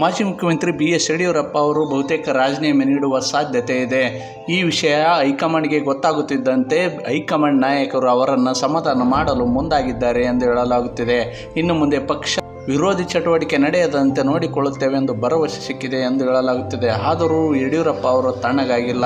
ಮಾಜಿ ಮುಖ್ಯಮಂತ್ರಿ B S Yediyurappa ಅವರು ಬಹುತೇಕ ರಾಜೀನಾಮೆ ನೀಡುವ ಸಾಧ್ಯತೆ ಇದೆ. ಈ ವಿಷಯ ಹೈಕಮಾಂಡ್ಗೆ ಗೊತ್ತಾಗುತ್ತಿದ್ದಂತೆ ಹೈಕಮಾಂಡ್ ನಾಯಕರು ಅವರನ್ನು ಸಮಾಧಾನ ಮಾಡಲು ಮುಂದಾಗಿದ್ದಾರೆ ಎಂದು ಹೇಳಲಾಗುತ್ತಿದೆ. ಇನ್ನು ಮುಂದೆ ಪಕ್ಷ ವಿರೋಧಿ ಚಟುವಟಿಕೆ ನಡೆಯದಂತೆ ನೋಡಿಕೊಳ್ಳುತ್ತೇವೆ ಎಂದು ಭರವಸೆ ಸಿಕ್ಕಿದೆ ಎಂದು ಹೇಳಲಾಗುತ್ತಿದೆ. ಆದರೂ ಯಡಿಯೂರಪ್ಪ ಅವರು ತಣ್ಣಗಾಗಿಲ್ಲ.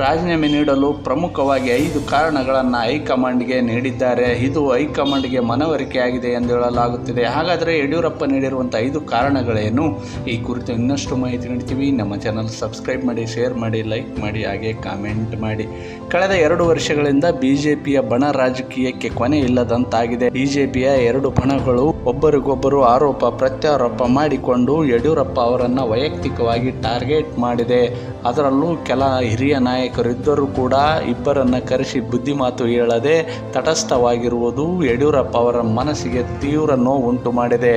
ರಾಜೀನಾಮೆ ನೀಡಲು ಪ್ರಮುಖವಾಗಿ ಐದು ಕಾರಣಗಳನ್ನು ಹೈಕಮಾಂಡ್ಗೆ ನೀಡಿದ್ದಾರೆ. ಇದು ಹೈಕಮಾಂಡ್ಗೆ ಮನವರಿಕೆಯಾಗಿದೆ ಎಂದು ಹೇಳಲಾಗುತ್ತಿದೆ. ಹಾಗಾದರೆ ಯಡಿಯೂರಪ್ಪ ನೀಡಿರುವಂಥ ಐದು ಕಾರಣಗಳೇನು? ಈ ಕುರಿತು ಇನ್ನಷ್ಟು ಮಾಹಿತಿ ನೀಡ್ತೀವಿ. ನಮ್ಮ ಚಾನಲ್ ಸಬ್ಸ್ಕ್ರೈಬ್ ಮಾಡಿ ಶೇರ್ ಮಾಡಿ ಲೈಕ್ ಮಾಡಿ, ಹಾಗೆ ಕಾಮೆಂಟ್ ಮಾಡಿ. ಕಳೆದ ಎರಡು ವರ್ಷಗಳಿಂದ ಬಿ ಜೆ ಪಿಯ ಬಣ ರಾಜಕೀಯಕ್ಕೆ ಕೊನೆ ಇಲ್ಲದಂತಾಗಿದೆ. ಬಿ ಜೆ ಪಿಯ ಎರಡು ಬಣಗಳು ಒಬ್ಬರಿಗೊಬ್ಬರು ಆರೋಪ, ಪ್ರತ್ಯಾರೋಪ ಮಾಡಿಕೊಂಡು ಯಡಿಯೂರಪ್ಪ ಅವರನ್ನು ವೈಯಕ್ತಿಕವಾಗಿ ಟಾರ್ಗೆಟ್ ಮಾಡಿದೆ. ಅದರಲ್ಲೂ ಕೆಲ ಹಿರಿಯ ನಾಯಕರಿದ್ದರೂ ಕೂಡ ಇಬ್ಬರನ್ನು ಕರೆಸಿ ಬುದ್ಧಿಮಾತು ಹೇಳದೆ ತಟಸ್ಥವಾಗಿರುವುದು ಯಡಿಯೂರಪ್ಪ ಅವರ ಮನಸ್ಸಿಗೆ ತೀವ್ರ ನೋವುಂಟು ಮಾಡಿದೆ.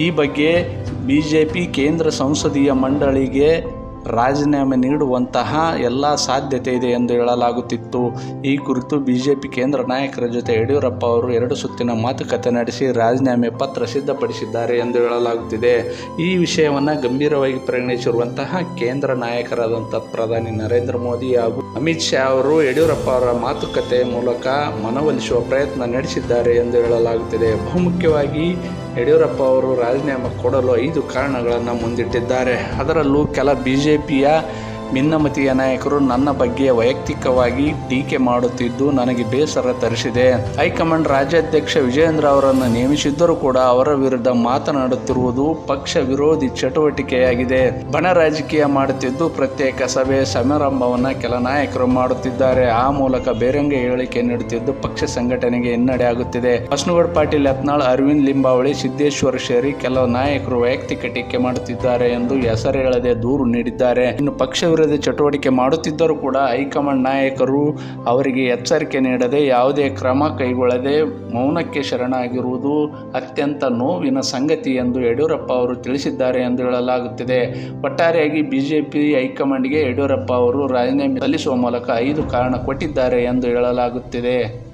ಈ ಬಗ್ಗೆ ಬಿ ಜೆ ಪಿ ಕೇಂದ್ರ ಸಂಸದೀಯ ಮಂಡಳಿಗೆ ರಾಜೀನಾಮೆ ನೀಡುವಂತಹ ಎಲ್ಲ ಸಾಧ್ಯತೆ ಇದೆ ಎಂದು ಹೇಳಲಾಗುತ್ತಿತ್ತು. ಈ ಕುರಿತು ಬಿ ಜೆ ಪಿ ಕೇಂದ್ರ ನಾಯಕರ ಜೊತೆ ಯಡಿಯೂರಪ್ಪ ಅವರು ಎರಡು ಸುತ್ತಿನ ಮಾತುಕತೆ ನಡೆಸಿ ರಾಜೀನಾಮೆ ಪತ್ರ ಸಿದ್ಧಪಡಿಸಿದ್ದಾರೆ ಎಂದು ಹೇಳಲಾಗುತ್ತಿದೆ. ಈ ವಿಷಯವನ್ನು ಗಂಭೀರವಾಗಿ ಪರಿಗಣಿಸಿರುವಂತಹ ಕೇಂದ್ರ ನಾಯಕರಾದಂಥ ಪ್ರಧಾನಿ ನರೇಂದ್ರ ಮೋದಿ ಹಾಗೂ ಅಮಿತ್ ಶಾ ಅವರು ಯಡಿಯೂರಪ್ಪ ಅವರ ಮಾತುಕತೆ ಮೂಲಕ ಮನವೊಲಿಸುವ ಪ್ರಯತ್ನ ನಡೆಸಿದ್ದಾರೆ ಎಂದು ಹೇಳಲಾಗುತ್ತಿದೆ. ಬಹುಮುಖ್ಯವಾಗಿ ಯಡಿಯೂರಪ್ಪ ಅವರು ರಾಜೀನಾಮೆ ಕೊಡಲು ಐದು ಕಾರಣಗಳನ್ನು ಮುಂದಿಟ್ಟಿದ್ದಾರೆ. ಅದರಲ್ಲೂ ಕೆಲ ಬಿ ಜೆ ಪಿಯ ಭಿನ್ನಮತೀಯ ನಾಯಕರು ನನ್ನ ಬಗ್ಗೆ ವೈಯಕ್ತಿಕವಾಗಿ ಟೀಕೆ ಮಾಡುತ್ತಿದ್ದು ನನಗೆ ಬೇಸರ ತರಿಸಿದೆ. ಹೈಕಮಾಂಡ್ ರಾಜ್ಯಾಧ್ಯಕ್ಷ ವಿಜಯೇಂದ್ರ ಅವರನ್ನು ನೇಮಿಸಿದ್ದರೂ ಕೂಡ ಅವರ ವಿರುದ್ಧ ಮಾತನಾಡುತ್ತಿರುವುದು ಪಕ್ಷ ವಿರೋಧಿ ಚಟುವಟಿಕೆಯಾಗಿದೆ. ಬಣ ರಾಜಕೀಯ ಮಾಡುತ್ತಿದ್ದು ಪ್ರತ್ಯೇಕ ಸಭೆ ಸಮಾರಂಭವನ್ನು ಕೆಲ ನಾಯಕರು ಮಾಡುತ್ತಿದ್ದಾರೆ. ಆ ಮೂಲಕ ಬೇರಂಗೆ ಹೇಳಿಕೆ ನೀಡುತ್ತಿದ್ದು ಪಕ್ಷ ಸಂಘಟನೆಗೆ ಹಿನ್ನಡೆ ಆಗುತ್ತಿದೆ. ಬಸನಗೌಡ ಪಾಟೀಲ್, ಯತ್ನಾಳ್, ಅರವಿಂದ್ ಲಿಂಬಾವಳಿ, ಸಿದ್ದೇಶ್ವರ ಸೇರಿ ಕೆಲವು ನಾಯಕರು ವೈಯಕ್ತಿಕ ಟೀಕೆ ಮಾಡುತ್ತಿದ್ದಾರೆ ಎಂದು ಹೆಸರೇಳದೆ ದೂರು ನೀಡಿದ್ದಾರೆ. ಇನ್ನು ಪಕ್ಷ ಚಟುವಟಿಕೆ ಮಾಡುತ್ತಿದ್ದರೂ ಕೂಡ ಹೈಕಮಾಂಡ್ ನಾಯಕರು ಅವರಿಗೆ ಎಚ್ಚರಿಕೆ ನೀಡದೆ ಯಾವುದೇ ಕ್ರಮ ಕೈಗೊಳ್ಳದೆ ಮೌನಕ್ಕೆ ಶರಣಾಗಿರುವುದು ಅತ್ಯಂತ ನೋವಿನ ಸಂಗತಿ ಎಂದು ಯಡಿಯೂರಪ್ಪ ಅವರು ತಿಳಿಸಿದ್ದಾರೆ ಎಂದು ಹೇಳಲಾಗುತ್ತಿದೆ. ಒಟ್ಟಾರೆಯಾಗಿ ಬಿಜೆಪಿ ಹೈಕಮಾಂಡ್ಗೆ ಯಡಿಯೂರಪ್ಪ ಅವರು ರಾಜೀನಾಮೆ ಸಲ್ಲಿಸುವ ಮೂಲಕ ಐದು ಕಾರಣ ಕೊಟ್ಟಿದ್ದಾರೆ ಎಂದು ಹೇಳಲಾಗುತ್ತಿದೆ.